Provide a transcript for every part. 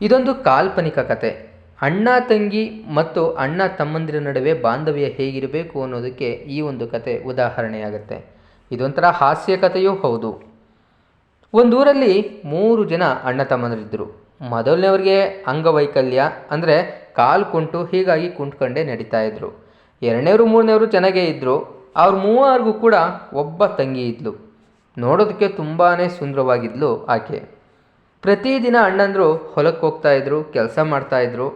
ಇದೊಂದು ಕಾಲ್ಪನಿಕ ಕತೆ. ಅಣ್ಣ, ತಂಗಿ ಮತ್ತು ಅಣ್ಣ, ತಮ್ಮಂದಿರ ನಡುವೆ ಬಾಂಧವ್ಯ ಹೇಗಿರಬೇಕು ಅನ್ನೋದಕ್ಕೆ ಈ ಒಂದು ಕತೆ ಉದಾಹರಣೆಯಾಗುತ್ತೆ. ಇದೊಂಥರ ಹಾಸ್ಯ ಕಥೆಯೂ ಹೌದು. ಒಂದೂರಲ್ಲಿ ಮೂರು ಜನ ಅಣ್ಣ ತಮ್ಮಂದಿರಿದ್ದರು ಮೊದಲನೇವರಿಗೆ ಅಂಗವೈಕಲ್ಯ ಅಂದರೆ ಕಾಲು ಕುಂಟು ಹೀಗಾಗಿ ಕುಂಟ್ಕೊಂಡೇ ನಡೀತಾ ಇದ್ರು. ಎರಡನೇವರು, ಮೂರನೇವರು ಚೆನ್ನಾಗೇ ಇದ್ದರು ಅವ್ರ ಮೂವರಿಗೂ ಕೂಡ ಒಬ್ಬ ತಂಗಿ ಇದ್ಲು. ನೋಡೋದಕ್ಕೆ ತುಂಬಾ ಸುಂದರವಾಗಿದ್ಲು ಆಕೆ. ಪ್ರತಿದಿನ ಅಣ್ಣಂದರು ಹೊಲಕ್ಕೆ ಹೋಗ್ತಾ ಇದ್ರು, ಕೆಲಸ ಮಾಡ್ತಾ ಇದ್ರು.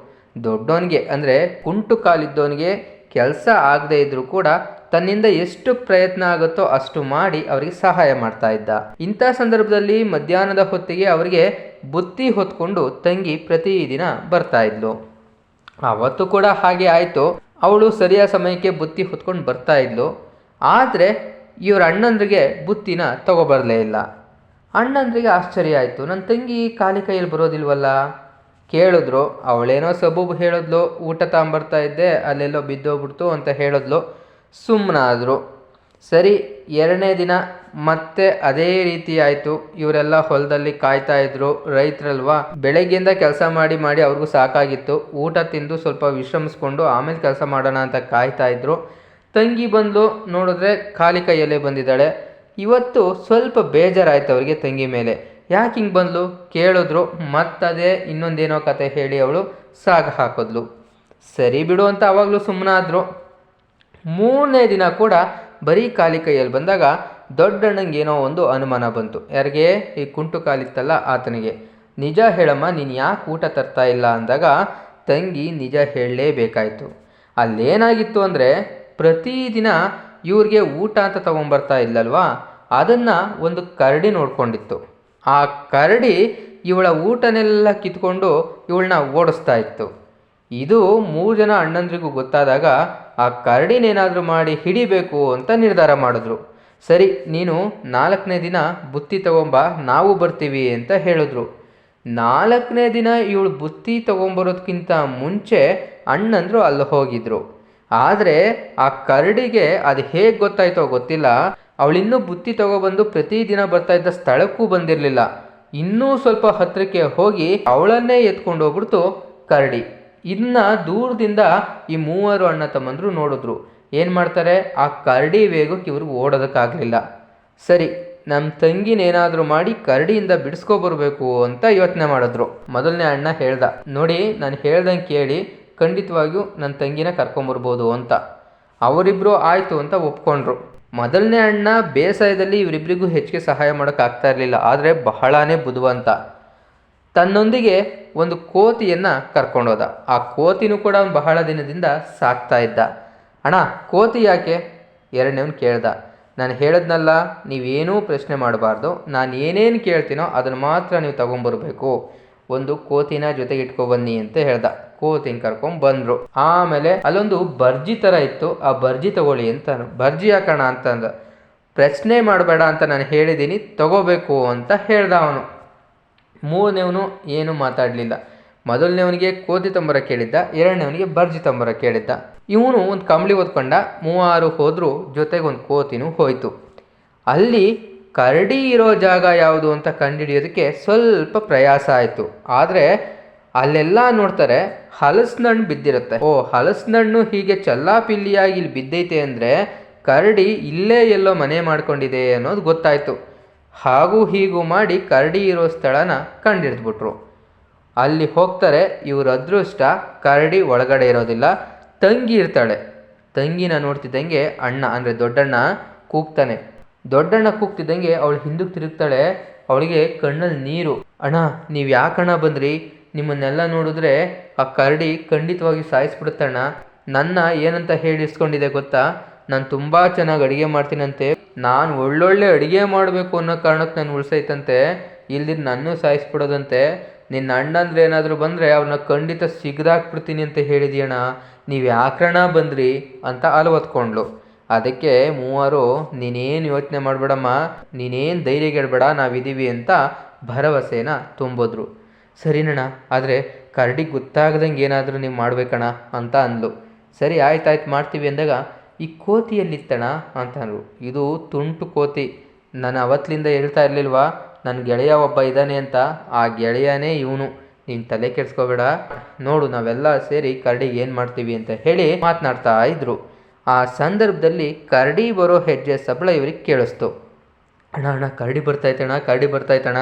ದೊಡ್ಡವನಿಗೆ ಅಂದರೆ ಕುಂಟು ಕಾಲಿದ್ದವನಿಗೆ ಕೆಲಸ ಆಗದೇ ಇದ್ದರೂ ಕೂಡ ತನ್ನಿಂದ ಎಷ್ಟು ಪ್ರಯತ್ನ ಆಗುತ್ತೋ ಅಷ್ಟು ಮಾಡಿ ಅವರಿಗೆ ಸಹಾಯ ಮಾಡ್ತಾ ಇದ್ದ. ಇಂಥ ಸಂದರ್ಭದಲ್ಲಿ ಮಧ್ಯಾಹ್ನದ ಹೊತ್ತಿಗೆ ಅವರಿಗೆ ಬುತ್ತಿ ಹೊತ್ಕೊಂಡು ತಂಗಿ ಪ್ರತಿದಿನ ಬರ್ತಾ ಇದ್ಲು. ಅವತ್ತು ಕೂಡ ಹಾಗೆ ಆಯಿತು. ಅವಳು ಸರಿಯಾದ ಸಮಯಕ್ಕೆ ಬುತ್ತಿ ಹೊತ್ಕೊಂಡು ಬರ್ತಾ ಇದ್ಲು. ಆದರೆ ಇವರ ಅಣ್ಣಂದ್ರಿಗೆ ಬುತ್ತಿನ ತಗೋಬರಲೇ ಇಲ್ಲ. ಅಣ್ಣಂದ್ರಿಗೆ ಆಶ್ಚರ್ಯ ಆಯಿತು. ನನ್ನ ತಂಗಿ ಖಾಲಿ ಕೈಯಲ್ಲಿ ಬರೋದಿಲ್ವಲ್ಲ? ಕೇಳಿದ್ರು. ಅವಳೇನೋ ಸಬೂಬು ಹೇಳಿದ್ಲು, ಊಟ ತಗೊಂಬರ್ತಾ ಇದ್ದೆ, ಅಲ್ಲೆಲ್ಲೋ ಬಿದ್ದೋಗ್ಬಿಡ್ತು ಅಂತ ಹೇಳಿದ್ಲು. ಸುಮ್ಮನಾದರು ಸರಿ, ಎರಡನೇ ದಿನ ಮತ್ತೆ ಅದೇ ರೀತಿ ಆಯಿತು. ಇವರೆಲ್ಲ ಹೊಲದಲ್ಲಿ ಕಾಯ್ತಾ ಇದ್ರು, ರೈತರಲ್ವಾ? ಬೆಳಗ್ಗೆಯಿಂದ ಕೆಲಸ ಮಾಡಿ ಮಾಡಿ ಅವ್ರಿಗೂ ಸಾಕಾಗಿತ್ತು. ಊಟ ತಿಂದು ಸ್ವಲ್ಪ ವಿಶ್ರಮಿಸ್ಕೊಂಡು ಆಮೇಲೆ ಕೆಲಸ ಮಾಡೋಣ ಅಂತ ಕಾಯ್ತಾ ಇದ್ರು. ತಂಗಿ ಬಂದು ನೋಡಿದ್ರೆ ಖಾಲಿ ಕೈಯಲ್ಲೇ ಬಂದಿದ್ದಾಳೆ. ಇವತ್ತು ಸ್ವಲ್ಪ ಬೇಜಾರಾಯ್ತು ಅವರಿಗೆ ತಂಗಿ ಮೇಲೆ. ಯಾಕೆ ಹಿಂಗೆ ಬಂದ್ಲು? ಕೇಳಿದ್ರು, ಮತ್ತದೇ ಇನ್ನೊಂದೇನೋ ಕತೆ ಹೇಳಿ ಅವಳು ಸಾಗ ಹಾಕಿದ್ಲು. ಸರಿ ಬಿಡು ಅಂತ ಅವಾಗಲೂ ಸುಮ್ಮನಾದ್ರು ಮೂರನೇ ದಿನ ಕೂಡ ಬರೀ ಕಾಲಿ ಕೈಯಲ್ಲಿ ಬಂದಾಗ ದೊಡ್ಡಣ್ಣಂಗೆ ಏನೋ ಒಂದು ಅನುಮಾನ ಬಂತು. ಯಾರಿಗೆ? ಈ ಕುಂಟು ಕಾಲಿತ್ತಲ್ಲ ಆತನಿಗೆ. ನಿಜ ಹೇಳಮ್ಮ, ನೀನು ಯಾಕೆ ಊಟ ತರ್ತಾ ಇಲ್ಲ ಅಂದಾಗ ತಂಗಿ ನಿಜ ಹೇಳಲೇಬೇಕಾಯಿತು. ಅಲ್ಲೇನಾಗಿತ್ತು ಅಂದರೆ ಪ್ರತಿದಿನ ಇವ್ರಿಗೆ ಊಟ ಅಂತ ತೊಗೊಂಬರ್ತಾ ಇಲ್ಲಲ್ವಾ? ಅದನ್ನು ಒಂದು ಕರಡಿ ನೋಡ್ಕೊಂಡಿತ್ತು. ಆ ಕರಡಿ ಇವಳ ಊಟನೆಲ್ಲ ಕಿತ್ಕೊಂಡು ಇವಳನ್ನ ಓಡಿಸ್ತಾ ಇತ್ತು. ಇದು ಮೂರು ಜನ ಅಣ್ಣಂದ್ರಿಗೂ ಗೊತ್ತಾದಾಗ ಆ ಕರಡಿನೇನಾದರೂ ಮಾಡಿ ಹಿಡಿಬೇಕು ಅಂತ ನಿರ್ಧಾರ ಮಾಡಿದ್ರು. ಸರಿ, ನೀನು ನಾಲ್ಕನೇ ದಿನ ಬುತ್ತಿ ತಗೊಂಬ, ನಾವು ಬರ್ತೀವಿ ಅಂತ ಹೇಳಿದ್ರು. ನಾಲ್ಕನೇ ದಿನ ಇವಳು ಬುತ್ತಿ ತಗೊಂಬರೋದಕ್ಕಿಂತ ಮುಂಚೆ ಅಣ್ಣಂದರು ಅಲ್ಲಿ ಹೋಗಿದ್ರು. ಆದರೆ ಆ ಕರಡಿಗೆ ಅದು ಹೇಗೆ ಗೊತ್ತಾಯ್ತೋ ಗೊತ್ತಿಲ್ಲ. ಅವಳಿನ್ನೂ ಬುತ್ತಿ ತಗೊಬಂದು ಪ್ರತಿದಿನ ಬರ್ತಾ ಇದ್ದ ಸ್ಥಳಕ್ಕೂ ಬಂದಿರಲಿಲ್ಲ. ಇನ್ನೂ ಸ್ವಲ್ಪ ಹತ್ತಿರಕ್ಕೆ ಹೋಗಿ ಅವಳನ್ನೇ ಎತ್ಕೊಂಡು ಹೋಗ್ಬಿಡ್ತು ಕರಡಿ. ಇನ್ನು ದೂರದಿಂದ ಈ ಮೂವರು ಅಣ್ಣ ತಮ್ಮಂದರು ನೋಡಿದ್ರು. ಏನು ಮಾಡ್ತಾರೆ? ಆ ಕರಡಿ ವೇಗಕ್ಕೆ ಇವ್ರಿಗೆ ಓಡೋದಕ್ಕಾಗಲಿಲ್ಲ. ಸರಿ ನಮ್ಮ ತಂಗಿನೇನಾದರೂ ಮಾಡಿ ಕರಡಿಯಿಂದ ಬಿಡಿಸ್ಕೊಬರ್ಬೇಕು ಅಂತ ಯೋಚನೆ ಮಾಡಿದ್ರು. ಮೊದಲನೇ ಅಣ್ಣ ಹೇಳ್ದ, ನೋಡಿ, ನಾನು ಹೇಳ್ದಂಗೆ ಕೇಳಿ ಖಂಡಿತವಾಗಿಯೂ ನನ್ನ ತಂಗಿನ ಕರ್ಕೊಂಬರ್ಬೋದು ಅಂತ. ಅವರಿಬ್ಬರು ಆಯಿತು ಅಂತ ಒಪ್ಕೊಂಡ್ರು. ಮೊದಲನೇ ಅಣ್ಣ ಬೇಸಾಯದಲ್ಲಿ ಇವರಿಬ್ಬರಿಗೂ ಹೆಚ್ಚಿಗೆ ಸಹಾಯ ಮಾಡೋಕ್ಕಾಗ್ತಾ ಇರಲಿಲ್ಲ. ಆದರೆ ಬಹಳನೇ ಬುದ್ಧಿವಂತ. ತನ್ನೊಂದಿಗೆ ಒಂದು ಕೋತಿಯನ್ನು ಕರ್ಕೊಂಡೋದ. ಆ ಕೋತಿನೂ ಕೂಡ ಅವ್ನು ಬಹಳ ದಿನದಿಂದ ಸಾಕ್ತಾ ಇದ್ದ. ಅಣ್ಣ, ಕೋತಿ ಯಾಕೆ? ಎರಡನೇವ್ನು ಕೇಳ್ದ. ನಾನು ಹೇಳದ್ನಲ್ಲ, ನೀವೇನೂ ಪ್ರಶ್ನೆ ಮಾಡಬಾರ್ದು. ನಾನು ಏನೇನು ಕೇಳ್ತೀನೋ ಅದನ್ನು ಮಾತ್ರ ನೀವು ತಗೊಂಬರ್ಬೇಕು. ಒಂದು ಕೋತಿನ ಜೊತೆಗೆ ಇಟ್ಕೊಬನ್ನಿ ಅಂತ ಹೇಳ್ದ. ಕೋತಿನ ಕರ್ಕೊಂಡ್ ಬಂದ್ರು. ಆಮೇಲೆ ಅಲ್ಲೊಂದು ಬರ್ಜಿ ತರ ಇತ್ತು. ಆ ಬರ್ಜಿ ತಗೊಳ್ಳಿ ಅಂತ ಬರ್ಜಿ ಹಾಕೋಣ ಅಂತಂದ. ಪ್ರಶ್ನೆ ಮಾಡಬೇಡ ಅಂತ ನಾನು ಹೇಳಿದ್ದೀನಿ ತಗೋಬೇಕು ಅಂತ ಹೇಳ್ದ ಅವನು. ಮೂರನೇವನು ಏನು ಮಾತಾಡಲಿಲ್ಲ. ಮೊದಲನೇವನಿಗೆ ಕೋತಿ ತಂಬರ ಕೇಳಿದ್ದ, ಎರಡನೇವನಿಗೆ ಬರ್ಜಿ ತಂಬರ ಕೇಳಿದ್ದ. ಇವನು ಒಂದು ಕಂಬಳಿ ಓದ್ಕೊಂಡ ಮೂವರು ಹೋದರೂ ಜೊತೆಗೆ ಒಂದು ಕೋತಿನೂ ಹೋಯ್ತು. ಅಲ್ಲಿ ಕರಡಿ ಇರೋ ಜಾಗ ಯಾವುದು ಅಂತ ಕಂಡುಹಿಡಿಯೋದಕ್ಕೆ ಸ್ವಲ್ಪ ಪ್ರಯಾಸ ಆಯಿತು. ಆದರೆ ಅಲ್ಲೆಲ್ಲ ನೋಡ್ತಾರೆ ಹಲಸಿನಣ್ಣು ಬಿದ್ದಿರುತ್ತೆ. ಓ, ಹಲಸಿನಣ್ಣು ಹೀಗೆ ಚಲ್ಲಾಪಿಲ್ಲಿಯಾಗಿ ಇಲ್ಲಿ ಬಿದ್ದೈತೆ ಅಂದರೆ ಕರಡಿ ಇಲ್ಲೇ ಎಲ್ಲೋ ಮನೆ ಮಾಡ್ಕೊಂಡಿದೆ ಅನ್ನೋದು ಗೊತ್ತಾಯಿತು. ಹಾಗೂ ಹೀಗೂ ಮಾಡಿ ಕರಡಿ ಇರೋ ಸ್ಥಳನ ಕಂಡಿಡ್ದ್ಬಿಟ್ರು ಅಲ್ಲಿ ಹೋಗ್ತಾರೆ, ಇವ್ರ ಅದೃಷ್ಟ ಕರಡಿ ಒಳಗಡೆ ಇರೋದಿಲ್ಲ, ತಂಗಿ ಇರ್ತಾಳೆ. ತಂಗಿನ ನೋಡ್ತಿದ್ದಂಗೆ ಅಣ್ಣ, ಅಂದರೆ ದೊಡ್ಡಣ್ಣ ಕೂಗ್ತಾನೆ. ದೊಡ್ಡಣ್ಣ ಕೂಗ್ತಿದ್ದಂಗೆ ಅವಳು ಹಿಂದಕ್ಕೆ ತಿರುಗ್ತಾಳೆ, ಅವಳಿಗೆ ಕಣ್ಣಲ್ಲಿ ನೀರು. ಅಣ್ಣ ನೀವು ಯಾಕಣ್ಣ ಬಂದ್ರಿ? ನಿಮ್ಮನ್ನೆಲ್ಲ ನೋಡಿದ್ರೆ ಆ ಕರಡಿ ಖಂಡಿತವಾಗಿ ಸಾಯಿಸ್ಬಿಡುತ್ತಣ್ಣ. ನನ್ನ ಏನಂತ ಹೇಳಿಸ್ಕೊಂಡಿದೆ ಗೊತ್ತಾ? ನಾನು ತುಂಬ ಚೆನ್ನಾಗಿ ಅಡುಗೆ ಮಾಡ್ತೀನಂತೆ. ನಾನು ಒಳ್ಳೊಳ್ಳೆ ಅಡುಗೆ ಮಾಡಬೇಕು ಅನ್ನೋ ಕಾರಣಕ್ಕೆ ನಾನು ಉಳಿಸೈತಂತೆ ಇಲ್ದಿದ್ದು ನನ್ನೂ ಸಾಯಿಸ್ಬಿಡೋದಂತೆ. ನಿನ್ನ ಅಣ್ಣಂದ್ರೆ ಏನಾದರೂ ಬಂದರೆ ಅವ್ರನ್ನ ಖಂಡಿತ ಸಿಗ್ದಾಕ್ಬಿಡ್ತೀನಿ ಅಂತ ಹೇಳಿದ್ಯಣ್ಣ. ನೀವು ಯಾಕ್ರಣ ಬಂದ್ರಿ ಅಂತ ಅಲವತ್ಕೊಂಡ್ಳು ಅದಕ್ಕೆ ಮೂವರು, ನೀನೇನು ಯೋಚನೆ ಮಾಡಬೇಡಮ್ಮ. ನೀನೇನು ಧೈರ್ಯಗೆಡಬೇಡ ನಾವಿದ್ದೀವಿ ಅಂತ ಭರವಸೆನ ತುಂಬಿದ್ರು. ಸರಿನಣ್ಣ, ಆದರೆ ಕರಡಿಗೆ ಗೊತ್ತಾಗ್ದಂಗೆ ಏನಾದರೂ ನೀವು ಮಾಡಬೇಕಣ್ಣ ಅಂತ ಅಂದ್ಲು. ಸರಿ ಆಯ್ತಾಯ್ತು ಮಾಡ್ತೀವಿ ಅಂದಾಗ, ಈ ಕೋತಿ ಎಲ್ಲಿತ್ತಣ ಅಂತ ಅಂದರು ಇದು ತುಂಟು ಕೋತಿ. ನಾನು ಅವತ್ತಿಂದ ಹೇಳ್ತಾ ಇರಲಿಲ್ವಾ ನನ್ನ ಗೆಳೆಯ ಒಬ್ಬ ಇದ್ದಾನೆ ಅಂತ. ಆ ಗೆಳೆಯನೇ ಇವನು. ನೀನು ತಲೆ ಕೆಡಿಸ್ಕೋಬೇಡ. ನೋಡು, ನಾವೆಲ್ಲ ಸೇರಿ ಕರಡಿಗೆ ಏನು ಮಾಡ್ತೀವಿ ಅಂತ ಹೇಳಿ ಮಾತನಾಡ್ತಾ ಇದ್ರು. ಆ ಸಂದರ್ಭದಲ್ಲಿ ಕರಡಿ ಬರೋ ಹೆಜ್ಜೆ ಸಬಳ ಇವ್ರಿಗೆ ಕೇಳಿಸ್ತು. ಅಣ್ಣ ಅಣ್ಣ, ಕರಡಿ ಬರ್ತಾಯ್ತಣ್ಣ ಕರಡಿ ಬರ್ತಾಯ್ತಣ್ಣ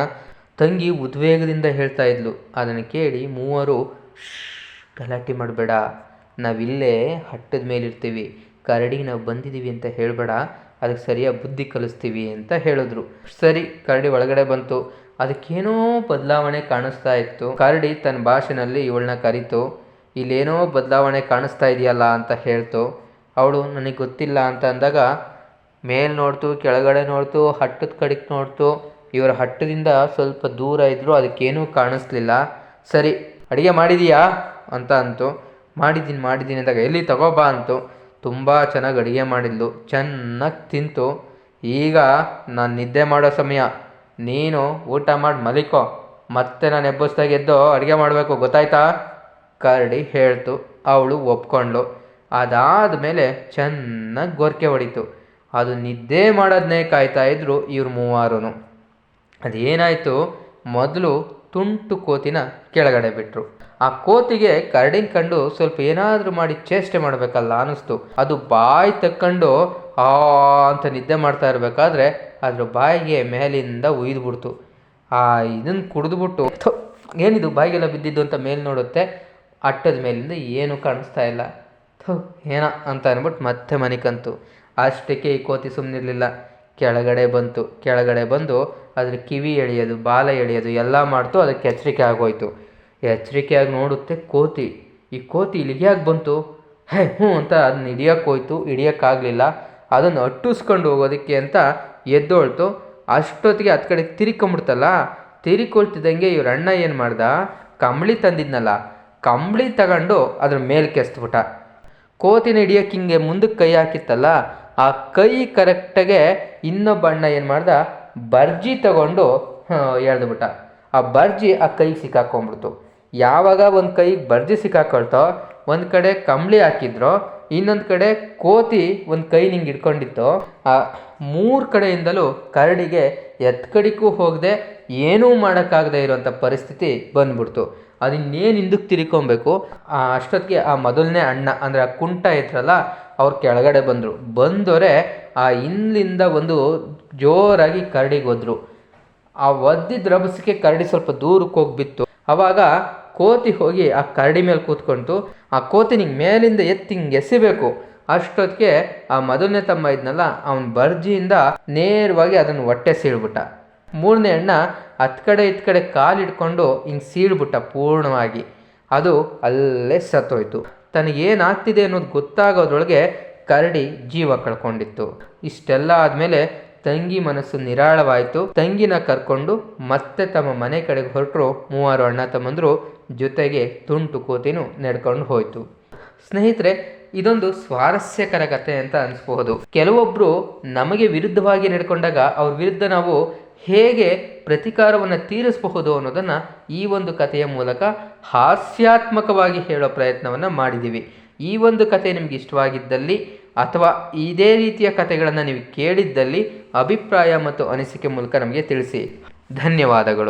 ತಂಗಿ ಉದ್ವೇಗದಿಂದ ಹೇಳ್ತಾ ಇದ್ಲು. ಅದನ್ನು ಕೇಳಿ ಮೂವರು "ಶ್ಶ್, ಗಲಾಟೆ ಮಾಡಬೇಡ. ನಾವಿಲ್ಲೇ ಹಟ್ಟದ ಮೇಲಿರ್ತೀವಿ. ಕರಡಿಗೆ ನಾವು ಬಂದಿದ್ದೀವಿ ಅಂತ ಹೇಳಬೇಡ. ಅದಕ್ಕೆ ಸರಿಯಾಗಿ ಬುದ್ಧಿ ಕಲಿಸ್ತೀವಿ ಅಂತ ಹೇಳಿದ್ರು. ಸರಿ ಕರಡಿ ಒಳಗಡೆ ಬಂತು. ಅದಕ್ಕೇನೋ ಬದಲಾವಣೆ ಕಾಣಿಸ್ತಾ ಇತ್ತು. ಕರಡಿ ತನ್ನ ಭಾಷೆನಲ್ಲಿ ಇವಳನ್ನ ಕರೀತು. ಇಲ್ಲೇನೋ ಬದಲಾವಣೆ ಕಾಣಿಸ್ತಾ ಇದೆಯಲ್ಲ ಅಂತ ಹೇಳ್ತು. ಅವಳು ನನಗೆ ಗೊತ್ತಿಲ್ಲ ಅಂತ ಅಂದಾಗ ಮೇಲೆ ನೋಡ್ತು ಕೆಳಗಡೆ ನೋಡ್ತು ಹಟ್ಟದ ಕಡೆಗೆ ನೋಡ್ತು. ಇವರ ಹಟ್ಟದಿಂದ ಸ್ವಲ್ಪ ದೂರ ಇದ್ದರು ಅದಕ್ಕೇನೂ ಕಾಣಿಸ್ಲಿಲ್ಲ. ಸರಿ, ಅಡುಗೆ ಮಾಡಿದೀಯಾ? ಅಂತ ಅಂತು. ಮಾಡಿದ್ದೀನಿ ಮಾಡಿದ್ದೀನಿ ಅಂದಾಗ, ಎಲ್ಲಿ ತಗೋಬಾ ಅಂತು. ತುಂಬ ಚೆನ್ನಾಗಿ ಅಡುಗೆ ಮಾಡಿದ್ಲು. ಚೆನ್ನಾಗಿ ತಿಂತು. ಈಗ ನಾನು ನಿದ್ದೆ ಮಾಡೋ ಸಮಯ. ನೀನು ಊಟ ಮಾಡಿ, ಮಲಿಕೋ. ಮತ್ತೆ ನಾನು ಎಬ್ಬಿಸ್ದಾಗ ಎದ್ದು ಅಡುಗೆ ಮಾಡಬೇಕು, ಗೊತ್ತಾಯ್ತಾ? ಕರಡಿ ಹೇಳ್ತು. ಅವಳು ಒಪ್ಕೊಂಡ್ಳು. ಅದಾದ ಮೇಲೆ ಚೆನ್ನಾಗಿ ಗೊರಕೆ ಹೊಡಿತು. ಅದು ನಿದ್ದೆ ಮಾಡೋದನ್ನೇ ಕಾಯ್ತಾ ಇದ್ರು ಇವ್ರು ಮೂವಾರು ಅದೇನಾಯಿತು? ಮೊದಲು ತುಂಟು ಕೋತಿನ ಕೆಳಗಡೆ ಬಿಟ್ಟರು ಆ ಕೋತಿಗೆ ಕರಡಿನ ಕಂಡು ಸ್ವಲ್ಪ ಏನಾದರೂ ಮಾಡಿ ಚೇಷ್ಟೆ ಮಾಡಬೇಕಲ್ಲ ಅನ್ನಿಸ್ತು. ಅದು ಬಾಯಿ ತಕ್ಕೊಂಡು ಆ ಅಂತ ನಿದ್ದೆ ಮಾಡ್ತಾ ಇರಬೇಕಾದ್ರೆ ಅದ್ರ ಬಾಯಿಗೆ ಮೇಲಿಂದ ಉಯ್ದುಬಿಡ್ತು ಆ ಇದನ್ನು ಕುಡಿದ್ಬಿಟ್ಟು ಏನಿದು ಬಾಯಿಗೆಲ್ಲ ಬಿದ್ದಿದ್ದು ಅಂತ ಮೇಲೆ ನೋಡುತ್ತೆ, ಅಟ್ಟದ ಮೇಲಿಂದ ಏನೂ ಕಾಣಿಸ್ತಾ ಇಲ್ಲ. ಥೋ, ಏನ ಅಂತ ಅಂದ್ಬಿಟ್ಟು ಮತ್ತೆ ಮನೆ ಕಂತು ಅಷ್ಟಕ್ಕೆ ಈ ಕೋತಿ ಸುಮ್ಮನಿರಲಿಲ್ಲ ಕೆಳಗಡೆ ಬಂತು. ಕೆಳಗಡೆ ಬಂದು ಅದ್ರ ಕಿವಿ ಎಳೆಯೋದು, ಬಾಲ ಎಳೆಯೋದು ಎಲ್ಲ ಮಾಡ್ತು, ಅದಕ್ಕೆ ಎಚ್ಚರಿಕೆ ಆಗೋಯ್ತು. ಎಚ್ಚರಿಕೆಯಾಗಿ ನೋಡುತ್ತೆ ಕೋತಿ. ಈ ಕೋತಿ ಇಲ್ಲಿಗೆ ಬಂತು? ಹೇ, ಹ್ಞೂ ಅಂತ ಅದನ್ನ ಹಿಡಿಯೋಕೆ ಹೋಯ್ತು ಹಿಡಿಯೋಕ್ಕಾಗಲಿಲ್ಲ ಅದನ್ನು ಅಟ್ಟಿಸ್ಕೊಂಡು ಹೋಗೋದಕ್ಕೆ ಅಂತ ಎದ್ದೋಳ್ತು. ಅಷ್ಟೊತ್ತಿಗೆ ಹತ್ತು ಕಡೆ ತಿರ್ಕೊಂಬಿಡ್ತಲ್ಲ? ತಿರ್ಕೊಳ್ತಿದ್ದಂಗೆ ಇವ್ರ ಅಣ್ಣ ಏನು ಮಾಡ್ದ? ಕಂಬಳಿ ತಂದಿದ್ನಲ್ಲ. ಕಂಬಳಿ ತಗೊಂಡು ಅದ್ರ ಮೇಲೆ ಕೆಸ್ತ್ಬಿಟ್ಟ. ಕೋತಿನ ಹಿಡಿಯೋಕ್ಕೆ ಹಿಂಗೆ ಮುಂದಕ್ಕೆ ಕೈ ಹಾಕಿತ್ತಲ್ಲ? ಆ ಕೈ ಕರೆಕ್ಟಾಗೆ ಇನ್ನೊಬ್ಬ ಅಣ್ಣ ಏನು ಮಾಡ್ದ? ಬರ್ಜಿ ತಗೊಂಡು ಎಳ್ದುಬಿಟ್ಟ ಆ ಬರ್ಜಿ ಆ ಕೈಗೆ ಸಿಕ್ಕಾಕೊಂಡ್ಬಿಡ್ತು. ಯಾವಾಗ ಒಂದು ಕೈಗೆ ಬರ್ಜಿ ಸಿಕ್ಕಾಕೊಳ್ತೋ, ಒಂದು ಕಡೆ ಕಂಬಳಿ ಹಾಕಿದ್ರು, ಇನ್ನೊಂದು ಕಡೆ ಕೋತಿ ಒಂದು ಕೈ ನಿಂಗೆ ಹಿಡ್ಕೊಂಡಿತ್ತು, ಆ ಮೂರು ಕಡೆಯಿಂದಲೂ ಕರಡಿಗೆ ಎತ್ ಕಡೆಗೂ ಹೋಗದೆ, ಏನೂ ಮಾಡೋಕ್ಕಾಗದೇ ಇರೋಂಥ ಪರಿಸ್ಥಿತಿ ಬಂದ್ಬಿಡ್ತು. ಅದಿನ್ನೇನು ಹಿಂದಕ್ಕೆ ತಿರ್ಕೊಬೇಕು? ಅಷ್ಟೊತ್ತಿಗೆ ಆ ಮೊದಲನೇ ಅಣ್ಣ, ಅಂದರೆ ಆ ಕುಂಟ ಇದ್ರಲ್ಲ, ಅವ್ರು ಕೆಳಗಡೆ ಬಂದರು. ಬಂದವರೆ ಆ ಹಿಂದ್ಲಿಂದ ಒಂದು ಜೋರಾಗಿ ಕರಡಿಗೆ ಆ ಒದ್ದಿದ್ದ ರಭಸಕ್ಕೆ ಕರಡಿ ಸ್ವಲ್ಪ ದೂರಕ್ಕೆ ಹೋಗಿ ಬಿತ್ತು ಅವಾಗ ಕೋತಿ ಹೋಗಿ ಆ ಕರಡಿ ಮೇಲೆ ಕೂತ್ಕೊಂತು ಆ ಕೋತಿ ನಿಂಗೆ ಮೇಲಿಂದ ಎತ್ತಿ ಹಿಂಗೆ ಎಸಿಬೇಕು. ಅಷ್ಟೊತ್ತಿಗೆ ಆ ಮೊದಲನೇ ತಮ್ಮ ಇದ್ನಲ್ಲ, ಅವನ ಬರ್ಜಿಯಿಂದ ನೇರವಾಗಿ ಅದನ್ನು ಹೊಟ್ಟೆ ಸೀಳ್ಬಿಟ್ಟ. ಮೂರನೇ ಅಣ್ಣ ಹತ್ತು ಕಡೆ ಇತ್ತು ಕಡೆ ಕಾಲು ಹಿಡ್ಕೊಂಡು ಹಿಂಗೆ ಸೀಳ್ಬಿಟ್ಟ ಪೂರ್ಣವಾಗಿ. ಅದು ಅಲ್ಲೇ ಸತ್ತೋಯ್ತು. ತನಗೇನಾಗ್ತಿದೆ ಅನ್ನೋದು ಗೊತ್ತಾಗೋದ್ರೊಳಗೆ ಕರಡಿ ಜೀವ ಕಳ್ಕೊಂಡಿತ್ತು. ಇಷ್ಟೆಲ್ಲ ಆದಮೇಲೆ ತಂಗಿ ಮನಸ್ಸು ನಿರಾಳವಾಯಿತು. ತಂಗಿನ ಕರ್ಕೊಂಡು ಮತ್ತೆ ತಮ್ಮ ಮನೆ ಕಡೆಗೆ ಹೊರಟರು. ಮೂವರು ಅಣ್ಣ ತಮ್ಮಂದರು ಜೊತೆಗೆ ತುಂಟು ಕೋತಿನೂ ನಡ್ಕೊಂಡು ಹೋಯಿತು. ಸ್ನೇಹಿತರೆ, ಇದೊಂದು ಸ್ವಾರಸ್ಯಕರ ಕಥೆ ಅಂತ ಅನಿಸ್ಬಹುದು. ಕೆಲವೊಬ್ಬರು ನಮಗೆ ವಿರುದ್ಧವಾಗಿ ನಡ್ಕೊಂಡಾಗ ಅವ್ರ ವಿರುದ್ಧ ನಾವು ಹೇಗೆ ಪ್ರತಿಕಾರವನ್ನು ತೀರಿಸಬಹುದು ಅನ್ನೋದನ್ನು ಈ ಒಂದು ಕಥೆಯ ಮೂಲಕ ಹಾಸ್ಯಾತ್ಮಕವಾಗಿ ಹೇಳೋ ಪ್ರಯತ್ನವನ್ನು ಮಾಡಿದ್ದೀವಿ ಈ ಒಂದು ಕತೆ ನಿಮಗೆ ಇಷ್ಟವಾಗಿದ್ದಲ್ಲಿ ಅಥವಾ ಇದೇ ರೀತಿಯ ಕಥೆಗಳನ್ನು ನೀವು ಕೇಳಿದ್ದಲ್ಲಿ ಅಭಿಪ್ರಾಯ ಮತ್ತು ಅನಿಸಿಕೆ ಮೂಲಕ ನಮಗೆ ತಿಳಿಸಿ. ಧನ್ಯವಾದಗಳು.